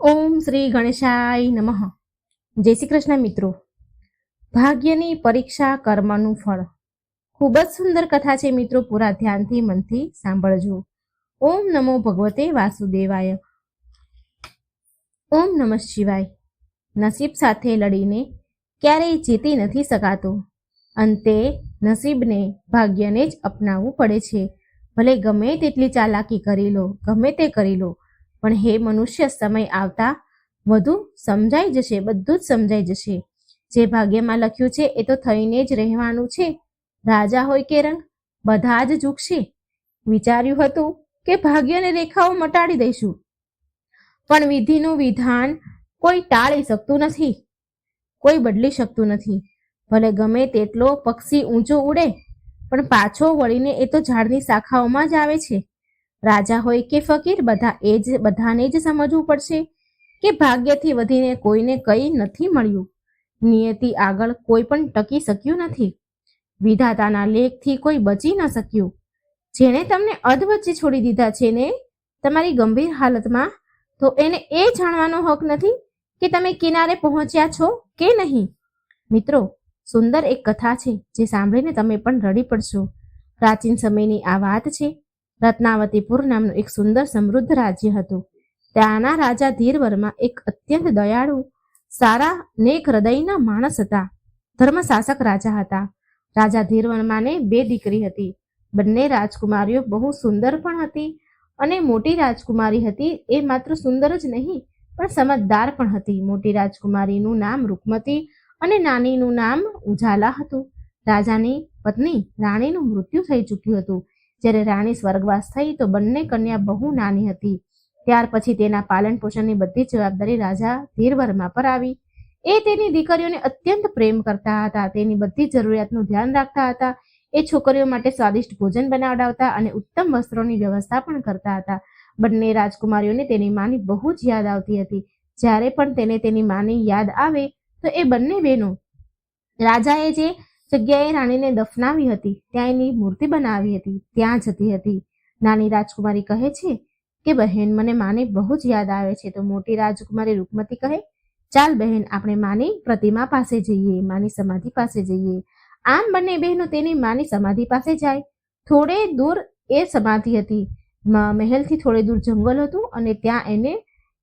ઓમ શ્રી ગણેશાય નમઃ. જય શ્રી કૃષ્ણ મિત્રો. ભાગ્યની પરીક્ષા કર્મનું ફળ. ખૂબ જ સુંદર કથા છે મિત્રો, પૂરા ધ્યાનથી મનથી સાંભળજો. ઓમ નમો ભગવતે વાસુદેવાય. ઓમ નમઃ શિવાય. નસીબ સાથે લડીને ક્યારેય જીતી નથી શકાતો. અંતે નસીબને ભાગ્યને જ અપનાવવું પડે છે. ભલે ગમે તેટલી ચાલાકી કરી લો, ગમે તે કરી લો પણ હે મનુષ્ય, સમય આવતા વધુ સમજાઈ જશે, બધું જ સમજાઈ જશે. જે ભાગ્યમાં લખ્યું છે, એ તો થઈને જ રહેવાનું છે. રાજા હોય કે રંગ, બધા જ ઝૂકશે. વિચાર્યું હતું કે ભાગ્યને રેખાઓ મટાડી દઈશું. પણ વિધિનું વિધાન કોઈ ટાળી શકતું નથી. કોઈ બદલી શકતું નથી. ભલે ગમે તેટલો પક્ષી ઊંચો ઉડે, પણ પાછો વળીને એ તો ઝાડની શાખાઓમાં જ આવે છે. રાજા હોય કે ફકીર, બધા એ જ, બધાને જ સમજવું પડશે કે ભાગ્યથી વધીને કોઈને કંઈ નથી મળ્યું. નિયતિ આગળ કોઈ પણ ટકી શક્યું નથી. વિધાતાના લેખથી કોઈ બચી ન શક્યું. જેણે તમને અધવચ્ચે છોડી દીધા છે ને, તમારી ગંભીર હાલતમાં, તો એને એ જાણવાનો હક નથી કે તમે કિનારે પહોંચ્યા છો કે નહીં. મિત્રો, સુંદર એક કથા છે જે સાંભળીને તમે પણ રડી પડશો. પ્રાચીન સમયની આ વાત છે રત્નાવતીપુર નામનું એક સુંદર સમૃદ્ધ રાજ્ય હતું. ત્યાંના રાજા ધીરવર્મા એક અત્યંત દયાળુ, સારા નેક હૃદયના માણસ હતા. ધર્મશાસક રાજા હતા. રાજા ધીરવર્માને બે દીકરી હતી. બંને રાજકુમારીઓ બહુ સુંદર પણ હતી અને મોટી રાજકુમારી હતી એ માત્ર સુંદર જ નહીં, પણ સમજદાર પણ હતી. મોટી રાજકુમારીનું નામ રૂકમતી અને નાનીનું નામ ઉજાલા હતું. રાજાની પત્ની રાણીનું મૃત્યુ થઈ ચૂક્યું હતું. જ્યારે રાણી સ્વર્ગવાસ થઈ તો બંને કન્યા બહુ નાની હતી. ત્યાર પછી તેના પાલન પોષણની બધી જવાબદારી રાજા ધીરવર્મા પર આવી. એ તેની દીકરીઓને અત્યંત પ્રેમ કરતા હતા. તેની બધી જરૂરિયાતનું ધ્યાન રાખતા હતા. એ છોકરીઓ માટે સ્વાદિષ્ટ ભોજન બનાવડાવતા અને ઉત્તમ વસ્ત્રોની વ્યવસ્થા પણ કરતા હતા. બંને રાજકુમારીઓને તેની માની બહુ જ યાદ આવતી હતી. જ્યારે પણ તેને તેની માની યાદ આવે તો એ બંને બહેનો, રાજાએ જે જગ્યાએ રાણીને દફનાવી હતી, ત્યાં એની મૂર્તિ બનાવી હતી, ત્યાં જતી હતી. નાની રાજકુમારી કહે છે કે, બહેન, મને માને બહુ જ યાદ આવે છે. તો મોટી રાજકુમારી રૂપમતી કહે, ચાલ બહેન, આપણે માની પ્રતિમા પાસે જઈએ, માની સમાધિ પાસે જઈએ. આમ બંને બહેનો તેની માની સમાધિ પાસે જાય. થોડે દૂર એ સમાધિ હતી. મહેલથી થોડે દૂર જંગલ હતું અને ત્યાં એને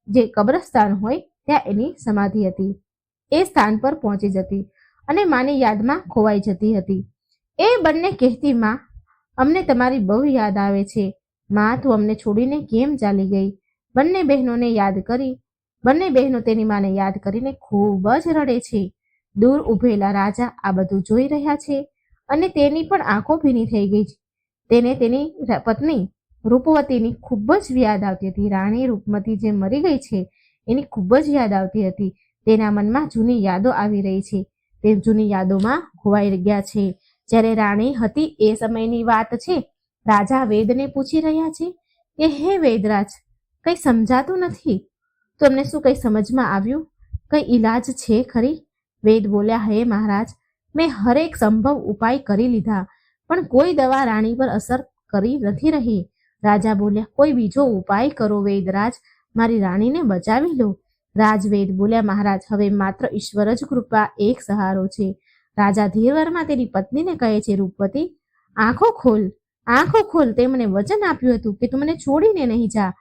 જે કબ્રસ્તાન હોય, ત્યાં એની સમાધિ હતી. એ સ્થાન પર પહોંચી જતી. અને માની યાદમાં ખોવાઈ જતી હતી. એ બંને કહેતી, માં, અમને તમારી બહુ યાદ આવે છે. માં, તું અમને છોડીને કેમ ચાલી ગઈ? બંને બહેનોને યાદ કરી, બંને બહેનો તેની માને યાદ કરીને ખૂબ જ રડે છે. દૂર ઉભેલા રાજા આ બધું જોઈ રહ્યા છે અને તેની પણ આંખો ભીની થઈ ગઈ છે. તેને તેની પત્ની રૂપવતીની ખૂબ જ યાદ આવતી હતી. રાણી રૂપમતી જે મરી ગઈ છે, એની ખૂબ જ યાદ આવતી હતી. તેના મનમાં જૂની યાદો આવી રહી છે. તે જૂની યાદોમાં ખોવાઈ ગયા છે. જ્યારે રાણી હતી એ સમયની વાત છે, રાજા વેદને પૂછી રહ્યા છે કે, હે વેદરાજ, કંઈ સમજાતું નથી? તમને શું કંઈ સમજમાં આવ્યું? કંઈ ઈલાજ છે ખરી? વેદ બોલ્યા, હે મહારાજ, મેં હરેક સંભવ ઉપાય કરી લીધા, પણ કોઈ દવા રાણી પર અસર કરી નથી રહી. રાજા બોલ્યા, કોઈ બીજો ઉપાય કરો વેદરાજ, મારી રાણીને બચાવી લો. રાજવેદ બોલ્યા, મહારાજ, હવે માત્ર ઈશ્વર જ કૃપા એક સહારો છે. રાજા ધીરવરમાં તેની પત્નીને કહે છે, રૂપવતી, આંખો ખોલ આંખો ખોલ. તે મને વચન આપ્યું હતું કે તું મને છોડીને નહીં જા.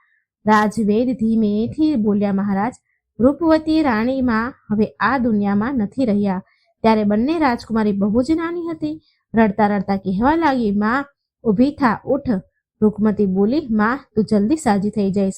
રાજવેદ ધીમેથી બોલ્યા, મહારાજ, રૂપવતી રાણીમાં હવે આ દુનિયામાં નથી રહ્યા. ત્યારે બંને રાજકુમારી બહુ જ નાની હતી. રડતા રડતા કહેવા લાગી, માં, ઊભી થા, ઉઠ. રૂકમતી બોલી, માં, તું જલ્દી સાજી થઈ જઈશ.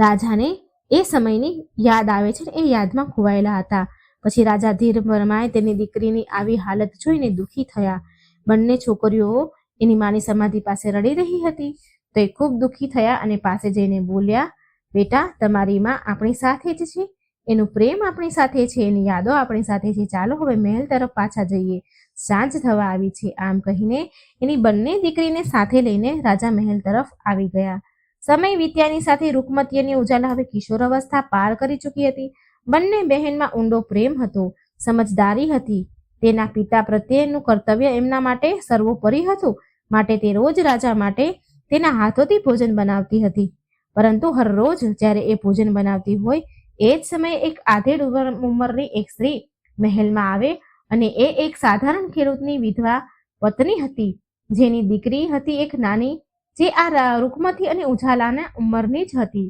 રાજાને એ સમયની યાદ આવે છે એ યાદમાં ખોવાયેલા હતા. પછી રાજા ધીર વર્માએ તેની દીકરીની આવી હાલત જોઈને દુઃખી થયા. બંને છોકરીઓ એની માની સમાધિ પાસે રડી રહી હતી. તો એ ખૂબ દુઃખી થયા અને પાસે જઈને બોલ્યા, બેટા, તમારી માં આપણી સાથે જ છે. એનું પ્રેમ આપણી સાથે છે. એની યાદો આપણી સાથે છે. ચાલો હવે મહેલ તરફ પાછા જઈએ. સાંજ થવા આવી છે. આમ કહીને એની બંને દીકરીને સાથે લઈને રાજા મહેલ તરફ આવી ગયા. સમય વિત્યાની સાથે રૂકમતીની ઉજાલા હવે કિશોર અવસ્થા પાર કરી ચૂકી હતી. બંને બહેનમાં ઊંડો પ્રેમ હતો, સમજદારી હતી. તેના પિતા પ્રત્યેનું કર્તવ્ય એમના માટે સર્વોપરી હતું, માટે તે રોજ રાજા માટે તેના હાથોથી ભોજન બનાવતી હતી. પરંતુ હરરોજ જ્યારે એ ભોજન બનાવતી હોય, એ જ સમયે એક આધેડ ઉંમર- ઉંમરની એક સ્ત્રી મહેલમાં આવે અને એ એક સાધારણ ખેડૂતની વિધવા પત્ની હતી, જેની દીકરી હતી એક નાની જે આ રૂકમતી અને ઉજાલાના ઉંમરની જ હતી.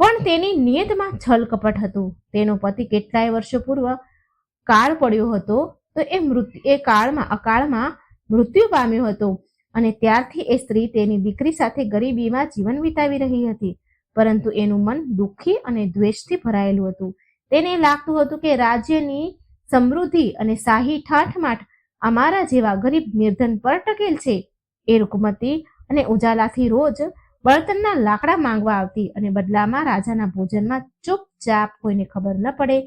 પણ તેની નિયતમાં છલ કપટ હતું. તેનો પતિ કેટલાય વર્ષો પૂર્વ કાળ પડ્યો હતો, તો એ મૃત્યુ એ કાળમાં, અકાળમાં મૃત્યુ પામ્યો હતો અને ત્યારથી એ સ્ત્રી તેની દીકરી સાથે ગરીબીમાં જીવન વિતાવી રહી હતી. પરંતુ એનું મન દુઃખી અને દ્વેષથી ભરાયેલું હતું. તેને લાગતું હતું કે રાજ્યની સમૃદ્ધિ અને શાહી ઠાઠમાઠ અમારા જેવા ગરીબ નિર્ધન પર ટકેલ છે. એ રૂકમતી અને ઉજાલાથી રોજ બળતણના લાકડા માંગવા આવતી અને બદલામાં રાજાના ભોજનમાં ચૂપચાપ કોઈને ખબર ન પડે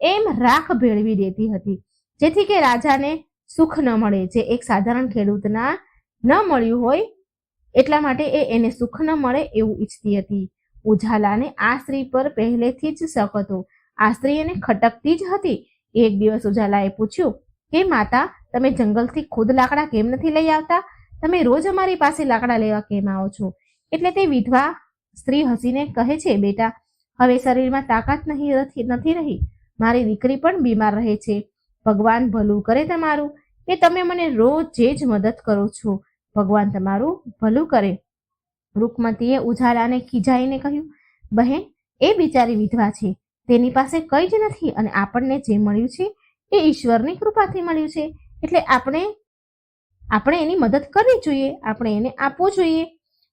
એમ રાખ ભેળવી દેતી હતી. જેથી કે રાજાને સુખ ન મળે, જે એક સાધારણ ખેડૂતના ન મળ્યું હોય એટલા માટે એ એને સુખ ન મળે એવું ઈચ્છતી હતી. ઉજાલાને આ સ્ત્રી પર પહેલેથી જ શક હતો. આ સ્ત્રી એને ખટકતી જ હતી. એક દિવસ ઉજાલાએ પૂછ્યું કે, માતા, તમે જંગલથી ખુદ લાકડા કેમ નથી લઈ આવતા? તમે રોજ અમારી પાસે લાકડા લેવા કેમ આવો છો? એટલે તે વિધવા સ્ત્રી હસીને કહે છે, બેટા, હવે શરીરમાં તાકાત નહીં નથી રહી. મારી દીકરી પણ બીમાર રહે છે. ભગવાન ભલું કરે તમારું. કે તમે મને રોજ જે જ મદદ કરો છો. ભગવાન તમારું ભલું કરે. રૂકમતીએ ઉજાલાને ખીજાઈને કહ્યું, બહેન, એ બિચારી વિધવા છે. તેની પાસે કંઈ જ નથી અને આપણને જે મળ્યું છે એ ઈશ્વરની કૃપાથી મળ્યું છે. એટલે આપણે આપણે એની મદદ કરવી જોઈએ, આપણે એને આપવું જોઈએ.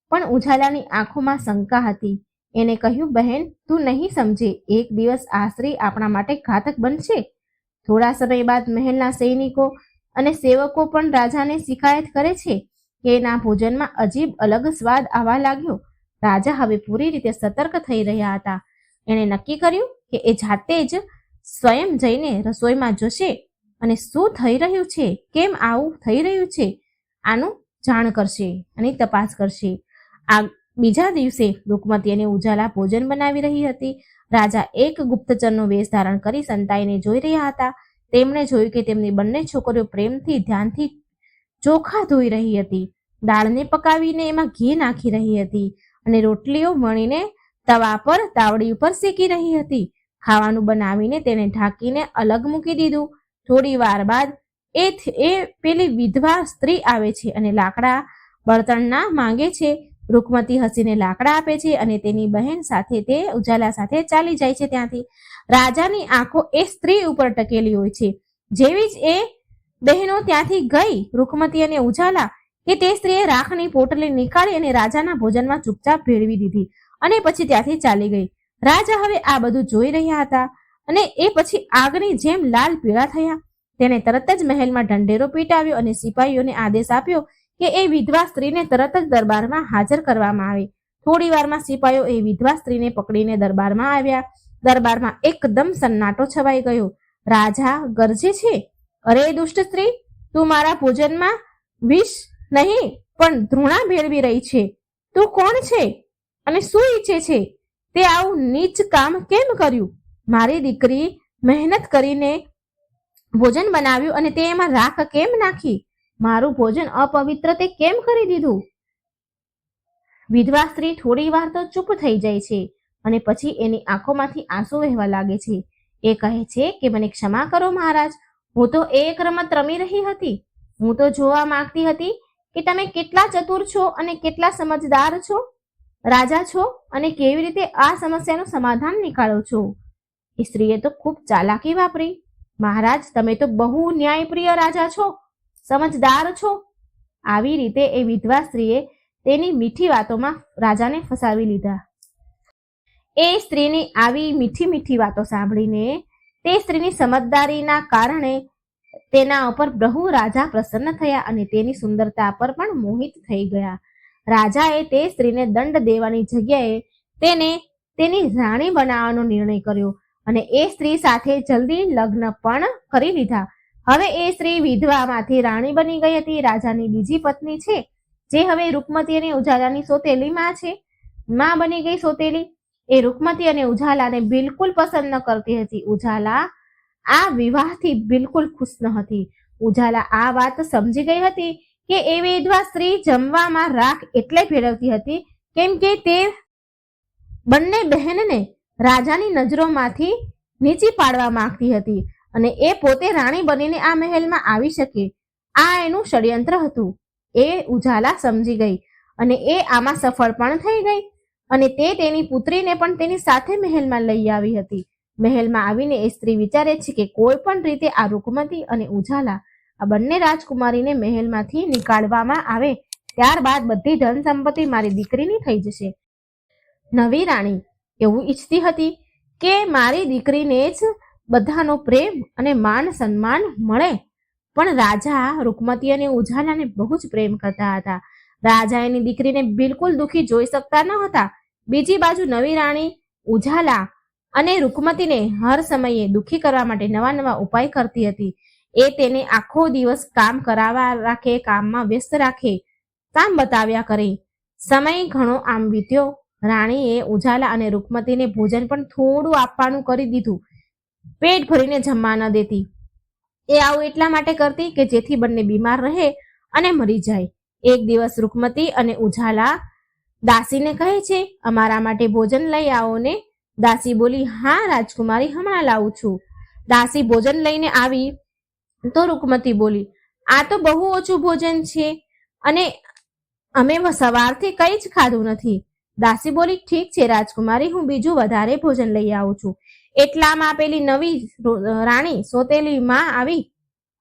પણ ઉજાલાની આંખોમાં શંકા હતી. એને કહ્યું, બહેન, તું નહીં સમજે, એક દિવસ આશરે આપણા માટે ઘાતક બનશે. થોડા સમય બાદ મહેલના સૈનિકો અને સેવકો પણ રાજાને શિકાયત કરે છે કે એના ભોજનમાં અજીબ અલગ સ્વાદ આવવા લાગ્યો. રાજા હવે પૂરી રીતે સતર્ક થઈ રહ્યા હતા. એણે નક્કી કર્યું કે એ જાતે જ સ્વયં જઈને રસોઈમાં જોશે. અને શું થઈ રહ્યું છે? કેમ આવું થઈ રહ્યું છે? આનું જાણ કરશે અને તપાસ કરશે. આ બીજા દિવસે રૂકમતી અને ઉજાલા ભોજન બનાવી રહી હતી. રાજા એક ગુપ્તચરનો વેશ ધારણ કરી સંતાઈને જોઈ રહ્યા હતા. તેમણે જોયું કે તેમની બંને છોકરીઓ પ્રેમથી, ધ્યાનથી ચોખા ધોઈ રહી હતી. દાળને પકાવીને એમાં ઘી નાખી રહી હતી અને રોટલીઓ વણીને તવા પર, તાવડી ઉપર શેકી રહી હતી. ખાવાનું બનાવીને તેને ઢાંકીને અલગ મૂકી દીધું. થોડી વાર બાદ એ એ પેલી વિધવા સ્ત્રી આવે છે અને લાકડા બળતણના માંગે છે. રૂકમતી હસીને લાકડા આપે છે અને તેની બહેન સાથે તે ઉજાલા સાથે ચાલી જાય છે ત્યાંથી. રાજાની આંખો એ સ્ત્રી ઉપર ટકેલી હોય છે. જેવી જ એ બહેનો ત્યાંથી ગઈ રૂકમતી અને ઉજાલા કે તે સ્ત્રીએ રાખની પોટલી નીકાળી અને રાજાના ભોજનમાં ચૂપચાપ ભેળવી દીધી અને પછી ત્યાંથી ચાલી ગઈ. રાજા હવે આ બધું જોઈ રહ્યા હતા. અને એ પછી આગની જેમ લાલ પીળા થયા. તેને તરત જ મહેલમાં ઢંઢેરો પીટાવ્યો અને સિપાહીઓને આદેશ આપ્યો કે એ વિધવા સ્ત્રીને તરત જ દરબારમાં હાજર કરવામાં આવે. થોડી વારમાં સિપાહીઓ એ વિધવા સ્ત્રીને પકડીને દરબારમાં આવ્યા. દરબારમાં એકદમ સન્નાટો છવાઈ ગયો. રાજા, ગરજે છે? અરે, દુષ્ટ સ્ત્રી, તું મારા ભોજનમાં વિષ નહીં, પણ ધૃણા ભેળવી રહી છે. તું કોણ છે? અને શું ઈચ્છે છે? તે આવું નીચ કામ કેમ કર્યું? મારી દીકરી મહેનત કરીને ભોજન બનાવ્યું અને તે એમાં રાખ કેમ નાખી? મારું ભોજન અપવિત્ર તે કેમ કરી દીધું? વિધવા સ્ત્રી થોડી વાર તો ચૂપ થઈ જાય છે અને પછી એની આંખોમાંથી આંસુ વહેવા લાગે છે. એ કહે છે કે, મને ક્ષમા કરો મહારાજ, હું તો એક રમત રમી રહી હતી. હું તો જોવા માંગતી હતી કે તમે કેટલા ચતુર છો અને કેટલા સમજદાર છો. રાજા છો અને કેવી રીતે આ સમસ્યાનું સમાધાન નીકાળો છો? એ સ્ત્રીએ તો ખૂબ ચાલાકી વાપરી. મહારાજ, તમે તો બહુ ન્યાયપ્રિય રાજા છો, સમજદાર છો. આવી રીતે એ વિધવા સ્ત્રીએ તેની મીઠી વાતોમાં રાજાને ફસાવી લીધા. એ સ્ત્રીની આવી મીઠી મીઠી વાતો સાંભળીને તે સ્ત્રીની સમજદારીના કારણે તેના ઉપર બહુ રાજા પ્રસન્ન થયા અને તેની સુંદરતા પર પણ મોહિત થઈ ગયા. રાજાએ તે સ્ત્રીને દંડ દેવાની જગ્યાએ તેને તેની રાણી બનાવવાનો નિર્ણય કર્યો. અને એ સ્ત્રી સાથે જલ્દી લગ્ન પણ કરી લીધા. હવે એ સ્ત્રી વિધવામાંથી રાણી બની ગઈ હતી. રાજાની બીજી પત્ની છે, જે હવે રૂકમતી અને ઉજાલાની સોતેલી માં છે. માં બની ગઈ સોતેલી. એ રૂકમતી અને ઉજાલાને બિલકુલ પસંદ ન કરતી હતી. ઉજાલા આ વિવાહથી બિલકુલ ખુશ ન હતી. ઉજાલા આ વાત સમજી ગઈ હતી કે એ વિધવા સ્ત્રી જમવામાં રાખ એટલે ભેળવતી હતી. કેમ કે તે બંને બહેનને રાજાની નજરોમાંથી નીચી પાડવા માંગતી હતી અને એ પોતે રાણી બનીને આ મહેલમાં આવી શકે. આ એનું ષડયંત્ર હતું. એ ઉજાલા સમજી ગઈ અને એ આમાં સફળ પણ થઈ ગઈ અને તે તેની પુત્રીને પણ તેની સાથે મહેલમાં લઈ આવી હતી. મહેલમાં આવીને એ સ્ત્રી વિચારે છે કે કોઈ પણ રીતે આ રૂકમતી અને ઉજાલા આ બંને રાજકુમારીને મહેલમાંથી નીકાળવામાં આવે, ત્યારબાદ બધી ધન સંપત્તિ મારી દીકરીની થઈ જશે. નવી રાણી એવું ઈચ્છતી હતી કે મારી દીકરીને જ બધાનો પ્રેમ અને માન સન્માન મળે. પણ રાજા રૂકમતી અને ઉજાલાને બહુ જ પ્રેમ કરતા હતા. રાજા એની દીકરીને બિલકુલ દુઃખી જોઈ શકતા ન હતા. બીજી બાજુ નવી રાણી ઉજાલા અને રૂકમતીને હર સમયે દુખી કરવા માટે નવા નવા ઉપાય કરતી હતી. એ તેને આખો દિવસ કામ કરાવવા રાખે, કામમાં વ્યસ્ત રાખે, કામ બતાવ્યા કરે. સમય ઘણો આમ વીત્યો. રાણીએ ઉજાલા અને રૂકમતીને ભોજન પણ થોડું આપવાનું કરી દીધું. પેટ ભરીને જમવા ન દેતી. એ આવું એટલા માટે કરતી કે જેથી બંને બીમાર રહે અને મરી જાય. એક દિવસ રૂકમતી અને ઉજાલા દાસીને કહે છે, અમારા માટે ભોજન લઈ આવો ને. દાસી બોલી, હા, રાજકુમારી, હમણાં લાવું છું. દાસી ભોજન લઈને આવી તો રૂકમતી બોલી, આ તો બહુ ઓછું ભોજન છે અને અમે સવારથી કંઈ જ ખાધું નથી. દાસી બોલી, ઠીક છે રાજકુમારી, હું બીજું વધારે ભોજન લઈ આવું છું. એટલામાં પેલી નવી રાણી સોતેલી માં આવી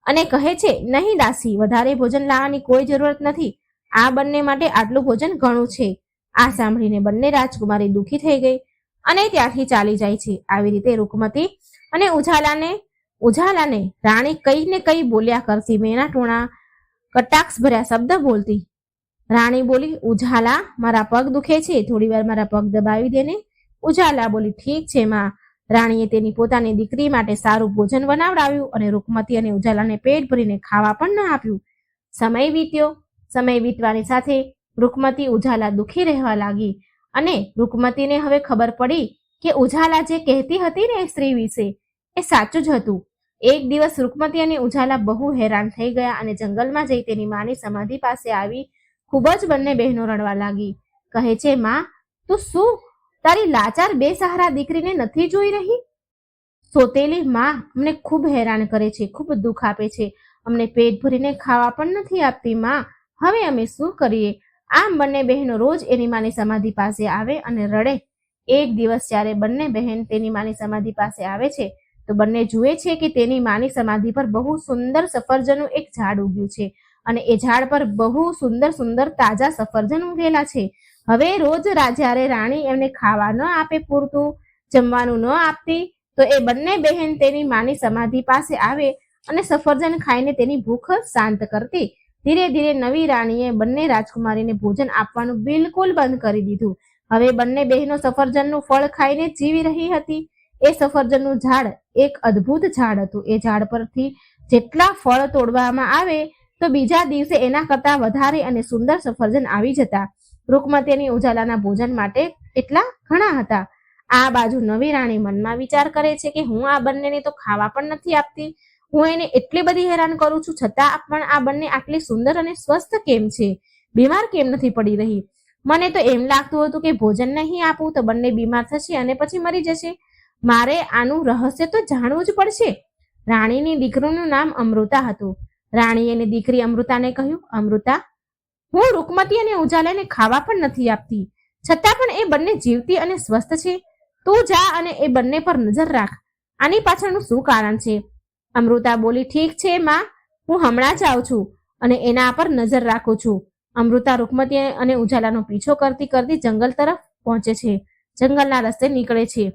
અને કહે છે, નહીં દાસી, વધારે ભોજન લાવવાની કોઈ જરૂરત નથી. આ બંને માટે આટલું ભોજન ઘણું છે. આ સાંભળીને બંને રાજકુમારી દુઃખી થઈ ગઈ અને ત્યાંથી ચાલી જાય છે. આવી રીતે રૂકમતી અને ઉજાલાને ઉજાલાને રાણી કઈ ને કઈ બોલ્યા કરતી મેના ટોણા કટાક્ષ ભર્યા શબ્દ બોલતી રાણી બોલી, ઉજાલા, મારા પગ દુખે છે. થોડી વાર મારા પગ દબાવી દેને. ઉજાલા બોલી, ઠીક છે, માં. રાણીએ તેની પોતાની દીકરી માટે સારું ભોજન બનાવડાવ્યું અને રૂકમતી અને ઉજાલાને પેટ ભરીને ખાવા પણ ન આપ્યું. સમય વીત્યો. સમય વીતવાની સાથે રૂકમતી ઉજાલા દુખી રહેવા લાગી અને રૂકમતીને હવે ખબર પડી કે ઉજાલા જે કહેતી હતી ને સ્ત્રી વિશે, એ સાચું જ હતું. એક દિવસ રૂકમતી અને ઉજાલા બહુ હેરાન થઈ ગયા અને જંગલમાં જઈ તેની માની સમાધિ પાસે આવી ખૂબ જ બંને બહેનો રડવા લાગી. કહે છે, માં, તું શું? તારી લાચાર બેસહારા દીકરીને નથી જોઈ રહી? સોતેલી માં અમને ખૂબ હેરાન કરે છે, ખૂબ દુઃખ આપે છે. અમને પેટ ભરીને ખાવા પણ નથી આપતી, માં. હવે અમે શું કરીએ? આમ બંને બહેનો રોજ એની માની સમાધિ પાસે આવે અને રડે. એક દિવસ જ્યારે બંને બહેન તેની માની સમાધિ પાસે આવે છે, તો બંને જુએ છે કે તેની માની સમાધિ પર બહુ સુંદર સફરજનનું એક ઝાડ ઉગ્યું છે. અને એ ઝાડ પર બહુ સુંદર સુંદર તાજા સફરજન ઉગેલા છે. હવે રોજ જ્યારે રાણી એમને ખાવા ન આપે પૂરતું, જમવાનું ન આપતી, તો એ બંને બહેન તેની માની સમાધિ પાસે આવે અને સફરજન ખાઈને તેની ભૂખ શાંત કરતી. ધીરે ધીરે નવી રાણીએ બંને રાજકુમારીને ભોજન આપવાનું બિલકુલ બંધ કરી દીધું. હવે બંને બહેનો સફરજનનું ફળ ખાઈને જીવી રહી હતી. એ સફરજનનું ઝાડ એક અદ્ભુત ઝાડ હતું. એ ઝાડ પરથી જેટલા ફળ તોડવામાં આવે તો બીજા દિવસે એના કરતા વધારે અને સુંદર સફરજન આવી જતા રૂકમતીની ઉજાલાના ભોજન માટે એટલા ઘણા હતા. આ બાજુ નવી રાણી મનમાં વિચાર કરે છે કે હું આ બંનેને તો ખાવા પણ નથી આપતી. હું એને એટલી બધી હેરાન કરું છું, છતાં પણ આ બંને આટલી સુંદર અને સ્વસ્થ કેમ છે? બીમાર કેમ નથી પડી રહી? મને તો એમ લાગતું હતું કે ભોજન નહીં આપું તો બંને બીમાર થશે અને પછી મરી જશે. મારે આનું રહસ્ય તો જાણવું જ પડશે. રાણીની દીકરીનું નામ અમૃતા હતું. રાણીએ એની દીકરી અમૃતાને કહ્યું, અમૃતા, હું રૂકમતી અને ઉજાલાને ખાવા પણ નથી આપતી. છતાં પણ એ બંને જીવતી અને સ્વસ્થ છે. તું જા અને એ બંને પર નજર રાખ. આની પાછળનું શું કારણ છે? અમૃતા બોલી, ઠીક છે, માં. હું હમણાં જ આવું છું અને એના પર નજર રાખું છું. અમૃતા રૂકમતી અને ઉજાલાનો પીછો કરતી કરતી જંગલ તરફ પહોંચે છે. જંગલના રસ્તે નીકળે છે.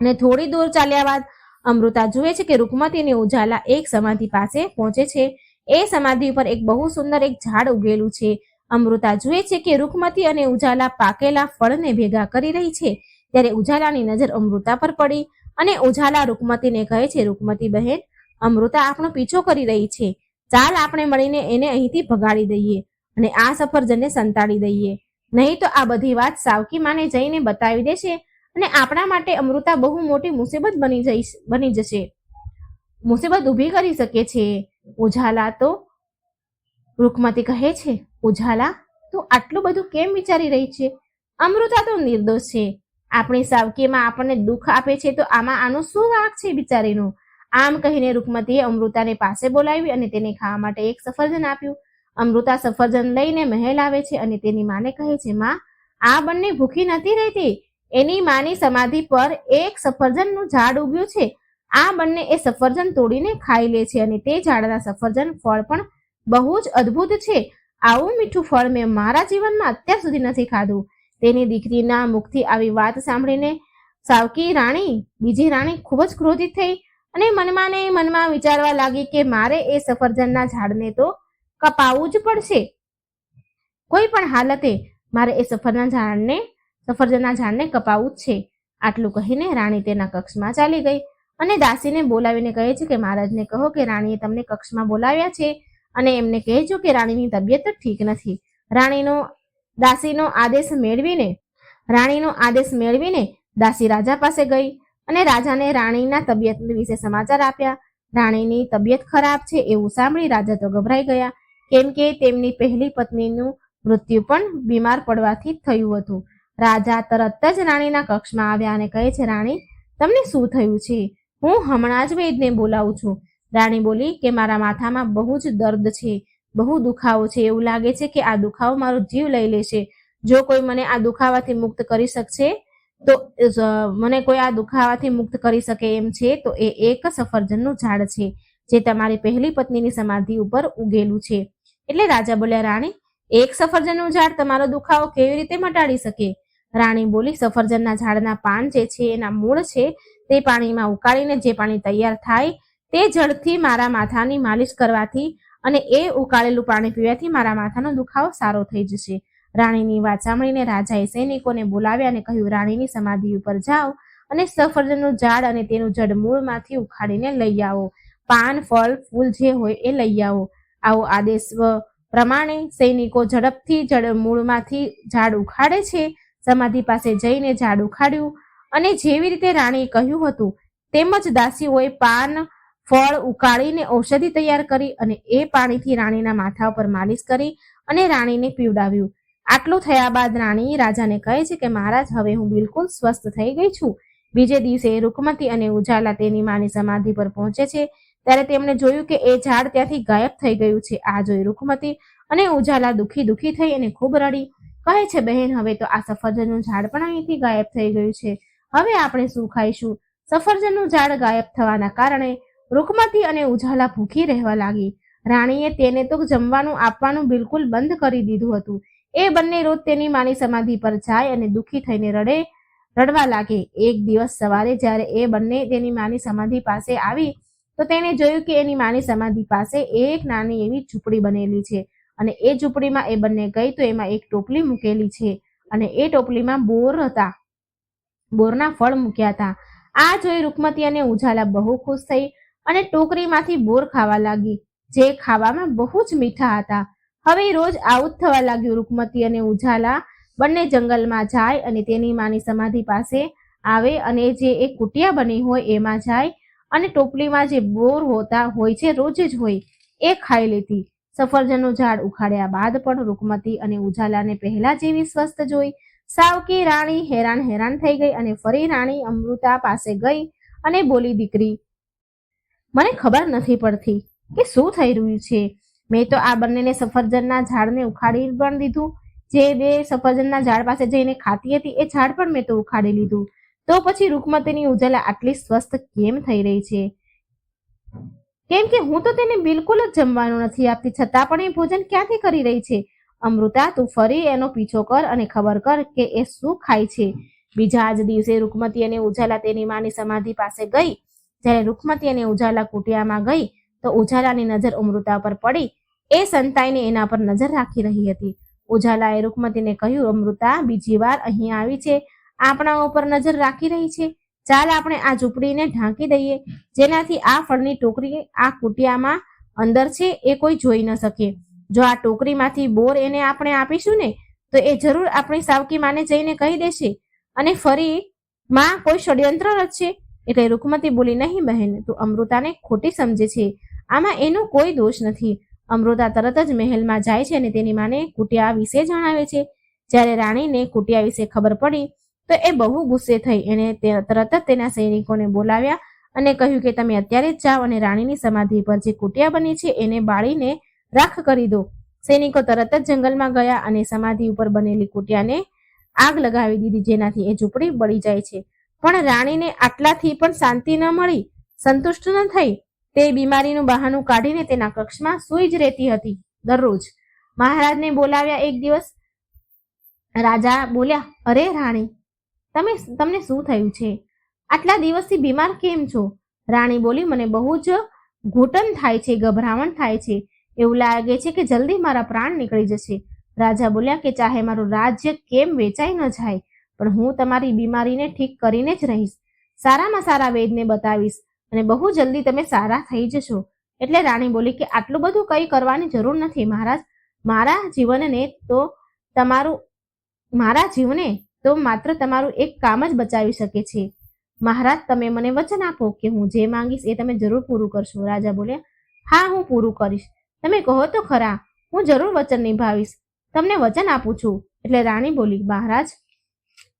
અને થોડી દૂર ચાલ્યા બાદ અમૃતા જુએ છે કે રૂકમતી ઉજાલા એક સમાધિ પાસે પહોંચે છે. એ સમાધિ ઉપર એક બહુ સુંદર એક ઝાડ ઉગેલું છે. અમૃતા જુએ છે કે રૂકમતી અને ઉજાલા પાકેલા ફળને ભેગા કરી રહી છે. ત્યારે ઉજાલાની નજર અમૃતા પર પડી અને ઉજાલા રૂકમતીને કહે છે રૂકમતી બહેન, અમૃતા આપણો પીછો કરી રહી છે. ચાલ આપણે મળીને એને અહીંથી ભગાડી દઈએ અને આ સફરજનને સંતાડી દઈએ. નહીં તો આ બધી વાત સાવકી માને જઈને બતાવી દેશે. અને આપણા માટે અમૃતા બહુ મોટી મુસીબત બની જઈ બની જશે. મુસીબત ઊભી કરી શકે છે. ઉજાલા તો રૂકમતી કહે છે, ઉજાલા, તું આટલું બધું કેમ વિચારી રહી છે? અમૃતા તો નિર્દોષ છે. આપણી સાવકીમાં આપણને દુઃખ આપે છે તો આમાં આનો શું વાંક છે બિચારીનો? આમ કહીને રૂકમતીએ અમૃતાને પાસે બોલાવી અને તેને ખાવા માટે એક સફરજન આપ્યું. અમૃતા સફરજન લઈને મહેલ આવે છે અને તેની માને કહે છે, માં, આ બંને ભૂખી નથી રહેતી. એની માની સમાધિ પર એક સફરજનનું ઝાડ ઉગ્યું છે. આ બંને એ સફરજન તોડીને ખાઈ લે છે અને તે ઝાડના સફરજન ફળ પણ બહુ જ અદ્ભુત છે. આવું મીઠું ફળ મેં મારા જીવનમાં અત્યાર સુધી નથી ખાધું. તેની દીકરીના મુખથી આવી વાત સાંભળીને સાવકી રાણી, બીજી રાણી ખૂબ જ ક્રોધિત થઈ અને મનમાં મનમાં વિચારવા લાગી કે મારે એ સફરજનના ઝાડને તો કપાવવું જ પડશે. કોઈ પણ હાલતે મારે એ સફરના ઝાડને સફરજનના ઝાડને કપાવું છે. આટલું કહીને રાણી તેના કક્ષમાં ચાલી ગઈ અને દાસીને બોલાવીને કહે છે કે, મહારાજને કહો કે રાણીએ તમને કક્ષમાં બોલાવ્યા છે અને એમને કહેજો કે રાણીની તબિયત ઠીક નથી. રાણીનો, દાસીનો આદેશ મેળવીને, રાણીનો આદેશ મેળવીને દાસી રાજા પાસે ગઈ અને રાજાને રાણીના તબિયત વિશે સમાચાર આપ્યા. રાણીની તબિયત ખરાબ છે એવું સાંભળી રાજા તો ગભરાઈ ગયા, કેમ કે તેમની પહેલી પત્નીનું મૃત્યુ પણ બીમાર પડવાથી થયું હતું. રાજા તરત જ રાણીના કક્ષમાં આવ્યા અને કહે છે, રાણી, તમને શું થયું છે? હું હમણાં જ વૈદને બોલાવું છું. રાણી બોલી કે, મારા માથામાં બહુ જ દર્દ છે, બહુ દુખાવો છે. એવું લાગે છે કે આ દુખાવો મારો જીવ લઈ લેશે. જો કોઈ મને આ દુખાવાથી મુક્ત કરી શકશે, તો મને કોઈ આ દુખાવાથી મુક્ત કરી શકે એમ છે, તો એ એક સફરજનનું ઝાડ છે, જે તમારી પહેલી પત્નીની સમાધિ ઉપર ઉગેલું છે. એટલે રાજા બોલ્યા, રાણી, એક સફરજનનું ઝાડ તમારો દુખાવો કેવી રીતે મટાડી શકે? રાણી બોલી, સફરજનના ઝાડના પાન જે છે, એના મૂળ છે, તે પાણીમાં ઉકાળીને જે પાણી તૈયાર થાય, તે જળથી મારા માથાની માલિશ કરવાથી અને એ ઉકાળેલું પાણી પીવાથી મારા માથાનો દુખાવો સારો થઈ જશે. રાણીની વાત સાંભળીને રાજાએ સૈનિકોને બોલાવ્યા અને કહ્યું, રાણીની સમાધિ ઉપર જાઓ અને સફરજનનું ઝાડ અને તેનું જડ મૂળમાંથી ઉખાડીને લઈ આવો. પાન, ફળ, ફૂલ જે હોય એ લઈ આવો. આવો આદેશ પ્રમાણે સૈનિકો ઝડપથી જડ મૂળમાંથી ઝાડ ઉખાડે છે સમાધિ પાસે જઈને ઝાડ ઉખાડ્યું અને જેવી રીતે રાણીએ કહ્યું હતું, તેમજ દાસીઓએ પાન, ફળ ઉકાળીને ઔષધિ તૈયાર કરી અને એ પાણીથી રાણીના માથા ઉપર માલિશ કરી અને રાણીને પીવડાવ્યું. આટલું થયા બાદ રાણી રાજાને કહે છે કે, મહારાજ, હવે હું બિલકુલ સ્વસ્થ થઈ ગઈ છું. બીજે દિવસે રૂકમતી અને ઉજાલા તેની માની સમાધિ પર પહોંચે છે. ત્યારે તેમણે જોયું કે એ ઝાડ ત્યાંથી ગાયબ થઈ ગયું છે. આ જોઈ રૂકમતી અને ઉજાલા દુખી દુખી થઈ અને ખૂબ રડી. કહે છે, બહેન, હવે તો આ સફરજનનું ઝાડ પણ અહીંથી ગાયબ થઈ ગયું છે. હવે આપણે શું ખાઈશું? સફરજનનું ઝાડ ગાયબ થવાના કારણે રૂકમતી અને ઉજાલા ભૂખી રહેવા લાગી. રાણીએ તેને તો જમવાનું આપવાનું બિલકુલ બંધ કરી દીધું હતું. એ બંને રોજ તેની માની સમાધિ પર જાય અને દુઃખી થઈને રડે, રડવા લાગે. એક દિવસ સવારે જ્યારે એ બંને તેની માની સમાધિ પાસે આવી, તો તેણે જોયું કે એની માની સમાધિ પાસે એક નાની એવી ઝૂંપડી બનેલી છે. અને એ ઝૂંપડીમાં એ બંને ગઈ તો એમાં એક ટોપલી મૂકેલી છે અને એ ટોપલીમાં બોર હતા. બોરના ફળ મૂક્યા હતા. આ જોઈ રૂકમતી અને ઉજાલા બહુ ખુશ થઈ અને ટોકરીમાંથી બોર ખાવા લાગી, જે ખાવામાં બહુ જ મીઠા હતા. હવે રોજ આવું જ થવા લાગ્યું રૂકમતી અને ઉજાલા બંને જંગલમાં જાય અને તેની માની સમાધિ પાસે આવે અને જે એક કુટિયા બની હોય એમાં જાય અને ટોપલીમાં જે બોર હોતા હોય છે, રોજ જ હોય, એ ખાઈ લેતી. સફરજનનું ઝાડ ઉખાડ્યા બાદ પણ રૂકમતી અને ઉજાલાને પહેલા જેવી સ્વસ્થ જોઈ. સાવકી રાણી હેરાન હેરાન થઈ ગઈ અને ફરી રાણી અમૃતા પાસે ગઈ અને બોલી, દીકરી, મને ખબર નથી પડતી કે શું થઈ રહ્યું છે. મેં તો આ બંનેને સફરજનના ઝાડને ઉખાડી પણ દીધું. જે બે સફરજનના ઝાડ પાસે જઈને ખાતી હતી એ ઝાડ પણ મેં તો ઉખાડી લીધું. તો પછી રૂકમતીની ઉજાલા આટલી સ્વસ્થ કેમ થઈ રહી છે? કેમ કે હું તો તેને બિલકુલ જ જમવાનું નથી આપતી, છતાં પણ એ ભોજન ક્યાંથી કરી રહી છે? અમૃતા, તું ફરી એનો પીછો કર અને ખબર કર કે એ શું ખાય છે. બીજા જ દિવસે રૂકમતી અને ઉજાલા તેની માની સમાધિ પાસે ગઈ. જ્યારે રૂકમતી અને ઉજાલા કુટિયામાં ગઈ, તો ઉજાલાની નજર અમૃતા પર પડી. એ સંતાઈને એના પર નજર રાખી રહી હતી. ઉજાલાએ રૂકમતીને કહ્યું, અમૃતા, બીજી વાર અહીં આવી છે. આપણા ઉપર નજર રાખી રહી છે. ચાલ આપણે આ ઝૂંપડીને ઢાંકી દઈએ. જેનાથી આ ફળની ટોકરી આ કુટિયામાં અંદર છે એ કોઈ જોઈ ન શકે. જો આ ટોકરીમાંથી બોર એને આપણે આપીશું ને, તો એ જરૂર આપણી સાવકી માને જઈને કહી દેશે. અને ફરી માં કોઈ ષડયંત્ર રચશે. એટલે રૂકમતી બોલી, નહીં બહેન, તું અમૃતાને ખોટી સમજે છે. આમાં એનો કોઈ દોષ નથી. અમૃતા તરત જ મહેલમાં જાય છે અને તેની માને કુટિયા વિશે જણાવે છે. જ્યારે રાણીને કુટિયા વિશે ખબર પડી તો એ બહુ ગુસ્સે થઈ એણે તરત જ તેના સૈનિકોને બોલાવ્યા અને કહ્યું કે તમે અત્યારે જ જાઓ અને રાણીની સમાધિ પર જે કુટિયા બની છે એને બાળીને રાખ કરી દો. સૈનિકો તરત જ જંગલમાં ગયા અને સમાધિ ઉપર બનેલી કુટિયાને આગ લગાવી દીધી જેનાથી એ ઝૂંપડી બળી જાય છે. પણ રાણીને આટલાથી પણ શાંતિ ન મળી, સંતુષ્ટ ન થઈ. તે બીમારીનું બહાનું કાઢીને તેના કક્ષમાં સૂઈ જ રહેતી હતી દરરોજ. મહારાજને બોલાવ્યા એક દિવસ. રાજા બોલ્યા, અરે રાણી તમે તમને શું થયું છે? આટલા દિવસથી બીમાર કેમ છો? રાણી બોલી, મને બહુ જ ઘૂંટણ થાય છે, ગભરામણ થાય છે. એવું લાગે છે કે જલ્દી મારા પ્રાણ નીકળી જશે. રાજા બોલ્યા કે ચાહે મારું રાજ્ય કેમ વેચાઈ ન જાય, પણ હું તમારી બીમારીને ઠીક કરીને જ રહીશ. સારામાં સારા વેદને બતાવીશ અને બહુ જલ્દી તમે સારા થઈ જશો. એટલે રાણી બોલી કે આટલું બધું કંઈ કરવાની જરૂર નથી, મહારાજ. મારા જીવનને તો તમારું, મારા જીવને તો માત્ર તમારું એક કામ જ બચાવી શકે છે. મહારાજ, તમે મને વચન આપો કે હું જે માંગીશ એ તમે જરૂર પૂરું કરશો. રાજા બોલ્યા, હા, હું પૂરું કરીશ. તમે કહો તો ખરા, હું જરૂર વચન નિભાવીશ. તમને વચન આપું છું. એટલે રાણી બોલી, મહારાજ,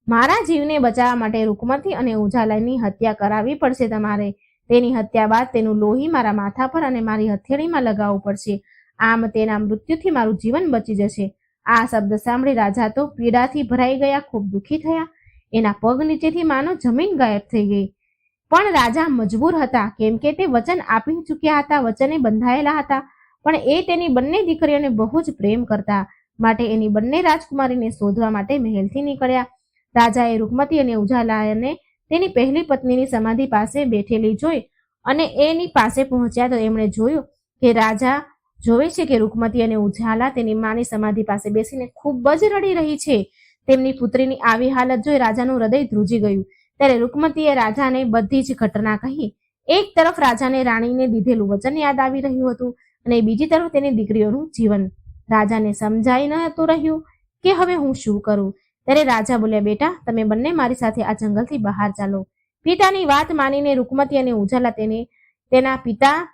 મારા જીવને બચાવવા માટે રૂકમતી અને ઉજાલાની હત્યા કરાવવી પડશે તમારે. તેની હત્યા બાદ તેનું લોહી મારા માથા પર અને મારી હથેળીમાં લગાવવું પડશે. આમ તેના મૃત્યુથી મારું જીવન બચી જશે. આ શબ્દ સાંભળી રાજા તો પીડાથી ભરાઈ ગયા, ખૂબ દુઃખી થયા. એના પગ નીચેથી માનો જમીન ગાયબ થઈ ગઈ. પણ રાજા મજબૂર હતા, કેમ કે તે વચન આપી ચૂક્યા હતા, વચને બંધાયેલા હતા. પણ એ તેની બંને દીકરીઓને બહુ જ પ્રેમ કરતા, માટે એની બંને રાજકુમારીને શોધવા માટે મહેલથી નીકળ્યા. રાજાએ રૂકમતી અને ઉજાલાને તેની પહેલી પત્નીની સમાધિ પાસે બેઠેલી જોઈ અને એની પાસે પહોંચ્યા તો એમણે જોયું કે રાજા જોવે છે કે રૂકમતી અને ઉજાલા તેની માની સમાધિ પાસે બેસીને ખૂબ જ રડી રહી છે. તેમની પુત્રીની આવી હાલત જોઈ રાજાનું હૃદય ધ્રુજી ગયું. ત્યારે રૂકમતીએ રાજાને બધી જ ઘટના કહી. એક તરફ રાજાને રાણીને દીધેલું વચન યાદ આવી રહ્યું હતું અને બીજી તરફ તેની દીકરીઓનું જીવન. રાજાને સમજાઈ ન હતું રહ્યું કે હવે હું શું કરું? ત્યારે રાજા બોલ્યા, બેટા, તમે બંને મારી સાથે આ જંગલથી બહાર ચાલો. પિતાની વાત માનીને રૂકમતી અને ઉજાલા તેને તેના પિતા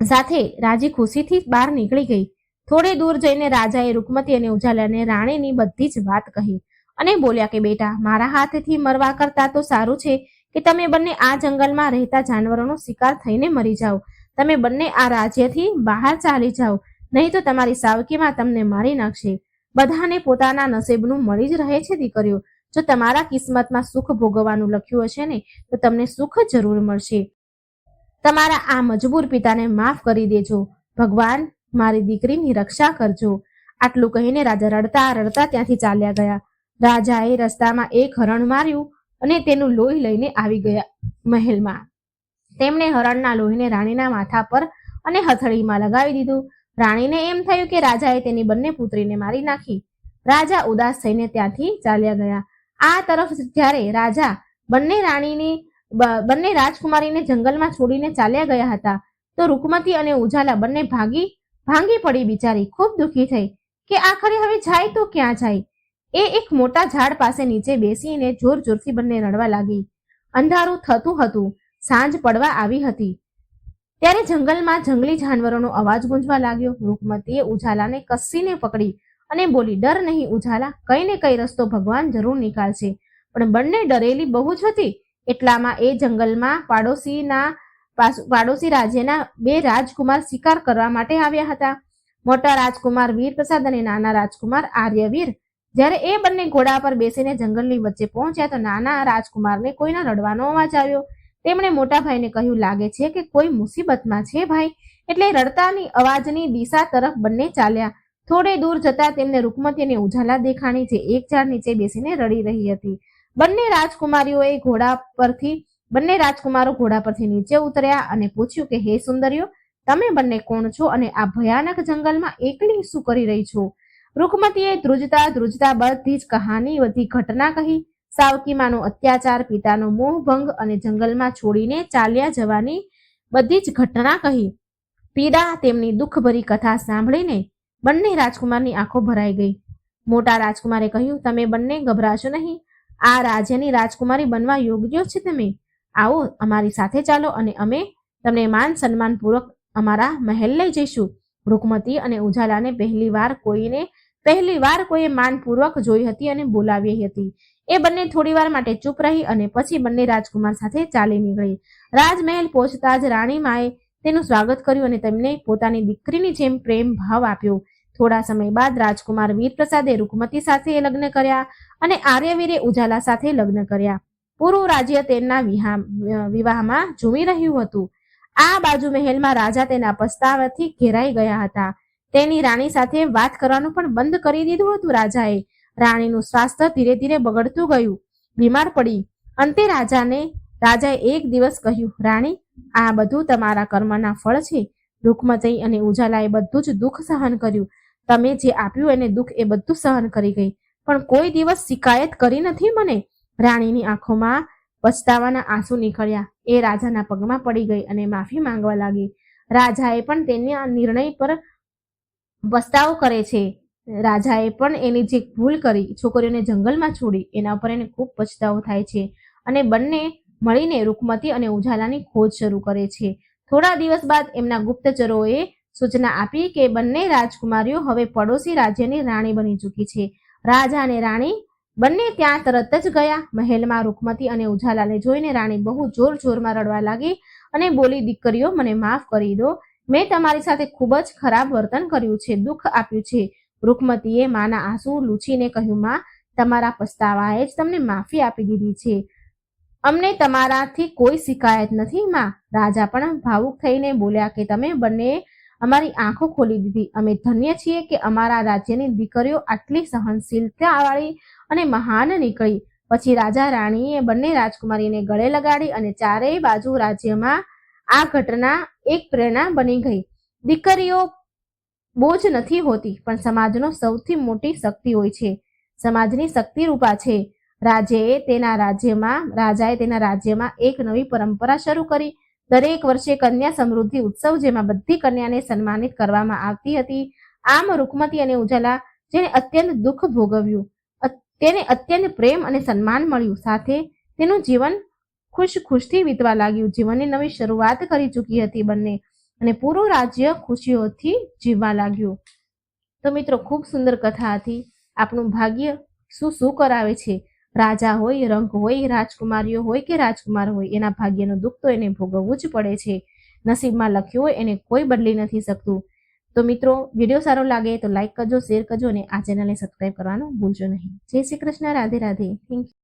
સાથે રાજી ખુશીથી બહાર નીકળી ગઈ. થોડે દૂર જઈને રાજાએ રૂકમતી અને ઉજાલાને રાણીની બધી જ વાત કહી અને બોલ્યા કે, બેટા, મારા હાથથી મરવા કરતા તો સારું છે કે તમે બંને આ જંગલમાં રહેતા જાનવરોનો શિકાર થઈને મરી જાઓ. તમે બંને આ રાજ્યથી બહાર ચાલી જાઓ, નહીં તો તમારી સાવકીમાં તમને મારી નાખશે. બધાને પોતાના નસીબનું મળી જ રહે છે, દીકરીઓ. જો તમારા કિસ્મતમાં સુખ ભોગવવાનું લખ્યું હશે ને, તો તમને સુખ જરૂર મળશે. તમારા આ મજબૂર પિતાને માફ કરી દેજો. ભગવાન મારી દીકરીની રક્ષા કરજો. આટલું કહીને રાજા રડતા રડતા ત્યાંથી ચાલ્યા ગયા. રાજાએ રસ્તામાં એક હરણ માર્યું અને તેનું લોહી લઈને આવી ગયા મહેલમાં. તેમણે હરણના લોહીને રાણીના માથા પર અને હથળીમાં લગાવી દીધું. રાણીને એમ થયું કે રાજાએ તેની બંને પુત્રીને મારી નાખી. રાજા ઉદાસ થઈને ત્યાંથી ચાલ્યા ગયા. આ તરફ જ્યારે રાજા બંને રાણીની બંને રાજકુમારીને જંગલમાં છોડીને ચાલ્યા ગયા હતા. તો રૂકમતી અને ઉજાલા બંને ભાગી, ભાંગી પડી બિચારી. ખૂબ દુઃખી થઈ કે આખરે હવે જાય તો ક્યાં જાય? એ એક મોટા ઝાડ પાસે નીચે બેસીને જોર જોરથી બંને રડવા લાગી. અંધારું થતું હતું. સાંજ પડવા આવી હતી. ત્યારે જંગલમાં જંગલી જાનવરોનો અવાજ ગુંજવા લાગ્યો. રૂકમતીએ ઉજાલાને કસીને પકડી અને બોલી, ડર નહીં ઉજાલા. કઈ ને કઈ રસ્તો ભગવાન જરૂર નીકાળશે. પણ બંને ડરેલી બહુ જ હતી. એટલામાં એ જંગલમાં પાડોશીના પાડોશી રાજ્યના બે રાજકુમાર શિકાર કરવા માટે આવ્યા હતા. મોટા રાજકુમાર વીરપ્રસાદ અને નાના રાજકુમાર આર્યવીર. જ્યારે એ બંને ઘોડા પર બેસીને જંગલની વચ્ચે પહોંચ્યા તો નાના રાજકુમારને કોઈના રડવાનો અવાજ આવ્યો. તેમણે મોટા ભાઈને કહ્યું, લાગે છે કે કોઈ મુસીબતમાં છે ભાઈ? એટલે રડતાની અવાજની દિશા તરફ બંને ચાલ્યા. થોડે દૂર જતા તેમને રૂકમતી અને ઉજાલા દેખાણી જે એક ઝાડ નીચે બેસીને રડી રહી હતી. બંને રાજકુમારીઓએ ઘોડા પરથી, બંને રાજકુમારો ઘોડા પરથી નીચે ઉતર્યા અને પૂછ્યું કે, હે સુંદરીઓ, તમે બંને કોણ છો અને આ ભયાનક જંગલમાં એકલી શું કરી રહી છો? રૂકમતીએ ધ્રુજતા ધ્રુજતા બધી જ કહાની બધી ઘટના કહી, સાવકીમાનો અત્યાચાર, પિતાનો મોહભંગ અને જંગલમાં છોડીને ચાલ્યા જવાની બધી જ ઘટના કહી. પીડા, તેમની દુઃખભરી કથા સાંભળીને બંને રાજકુમારની આંખો ભરાઈ ગઈ. મોટા રાજકુમારે કહ્યું, તમે બંને ગભરાશો નહીં. આ રાજ્યની રાજકુમારી બનવા યોગ્ય છે તમે? આવો, અમારી સાથે ચાલો અને અમે તમને માન સન્માનપૂર્વક અમારા મહેલ લઈ જઈશું. રૂકમતી અને ઉજાલાને પહેલી વાર કોઈને, પહેલી વાર કોઈએ માનપૂર્વક જોઈ હતી અને બોલાવી હતી. એ બંને થોડીવાર માટે ચૂપ રહી અને પછી બંને રાજકુમાર સાથે ચાલી નીકળી. રાજમહેલ પહોંચતા જ રાણીમાએ તેનું સ્વાગત કર્યું અને તેમને પોતાની દીકરીની જેમ પ્રેમ ભાવ આપ્યો. થોડા સમય બાદ રાજકુમાર વીરપ્રસાદે રૂકમતી સાથે લગ્ન કર્યા અને આર્યવીરે ઉજાલા સાથે લગ્ન કર્યા. પૂરું રાજ્ય તેમના વિવાહમાં ઝૂમી રહ્યું હતું. આ બાજુ મહેલમાં રાજા તેના પસ્તાવાથી ઘેરાઈ ગયા હતા. તેની રાણી સાથે વાત કરવાનું પણ બંધ કરી દીધું હતું રાજાએ. રાણીનું સ્વાસ્થ્ય ધીરે ધીરે બગડતું ગયું. બીમાર પડી. અંતે રાજાને, રાજાએ એક દિવસ કહ્યું, રાણી, આ બધું તમારા કર્મના ફળ છે. રૂકમતી અને ઉજાલાએ બધું જ દુઃખ સહન કર્યું. તમે જે આપ્યું એને દુઃખ એ બધું સહન કરી ગઈ. પણ કોઈ દિવસ શિકાયત કરી નથી મને? રાણીની આંખોમાં પછતાવાના આંસુ નીકળ્યા. એ રાજાના પગમાં પડી ગઈ અને માફી માંગવા લાગી. રાજાએ પણ તેના નિર્ણય પર પસ્તાવો કરે છે. રાજાએ પણ એની જે ભૂલ કરી, છોકરીઓને જંગલમાં છોડી, એના ઉપર એને ખૂબ પછતાવો થાય છે અને બંને મળીને રૂકમતી અને ઉજાલાની ખોજ શરૂ કરે છે. થોડા દિવસ બાદ એમના ગુપ્તચરોએ સૂચના આપી કે બંને રાજકુમારીઓ હવે પડોશી રાજ્યની રાણી બની ચૂકી છે. રાજા અને રાણી બંને ત્યાં તરત જ ગયા. મહેલમાં રૂકમતી અને ઉજાલાને જોઈને રાણી બહુ જોર જોરમાં રડવા લાગી અને બોલી, દીકરીઓ, મને માફ કરી દો. મેં તમારી સાથે ખૂબ જ ખરાબ વર્તન કર્યું છે, દુઃખ આપ્યું છે. રૂકમતીએ માના આંસુ લૂછીને કહ્યું, માં, તમારા પસ્તાવાએ જ તમને માફી આપી દીધી છે. અમને તમારાથી કોઈ શિકાયત નથી, માં. રાજા પણ ભાવુક થઈને બોલ્યા કે, તમે બંને અમારી આંખો ખોલી દીધી. અમે ધન્ય છીએ કે અમારા રાજ્યની દીકરીઓ આટલી સહનશીલતાવાળી અને મહાન નીકળી. પછી રાજા રાણીએ બંને રાજકુમારીને ગળે લગાડી અને ચારેય બાજુ રાજ્યમાં આ ઘટના એક પ્રેરણા બની ગઈ. દીકરીઓ બોજ નથી હોતી, પણ સમાજનો સૌથી મોટી શક્તિ હોય છે. સમાજની શક્તિ રૂપા છે. રાજ્યએ તેના રાજ્યમાં, રાજાએ તેના રાજ્યમાં એક નવી પરંપરા શરૂ કરી. દરેક વર્ષે કન્યા સમૃદ્ધિ ઉત્સવ, જેમાં બધી કન્યાને સન્માનિત કરવામાં આવતી હતી. આમ રૂકમતી અને ઉજાલા જેને અત્યંત દુઃખ ભોગવ્યું. તેને અત્યંત પ્રેમ અને સન્માન મળ્યું. સાથે તેનું જીવન ખુશ ખુશથી વીતવા લાગ્યું. જીવનની નવી શરૂઆત કરી ચૂકી હતી બંને અને પૂરું રાજ્ય ખુશીઓથી જીવવા લાગ્યું. તો મિત્રો, ખૂબ સુંદર કથા હતી. આપણું ભાગ્ય શું શું કરાવે છે? રાજા હોય રંક હોય, રાજકુમારીઓ હોય કે રાજકુમાર હોય, એના ભાગ્યનું દુઃખ તો એને ભોગવવું જ પડે છે. નસીબમાં લખ્યું હોય, એને કોઈ બદલી નથી શકતું. તો મિત્રો, વીડિયો સારો લાગે તો લાઈક કરજો, શેર કરજો અને આ ચેનલને સબસ્ક્રાઈબ કરવાનું ભૂલજો નહીં. જય શ્રી કૃષ્ણ, રાધે રાધે. Thank you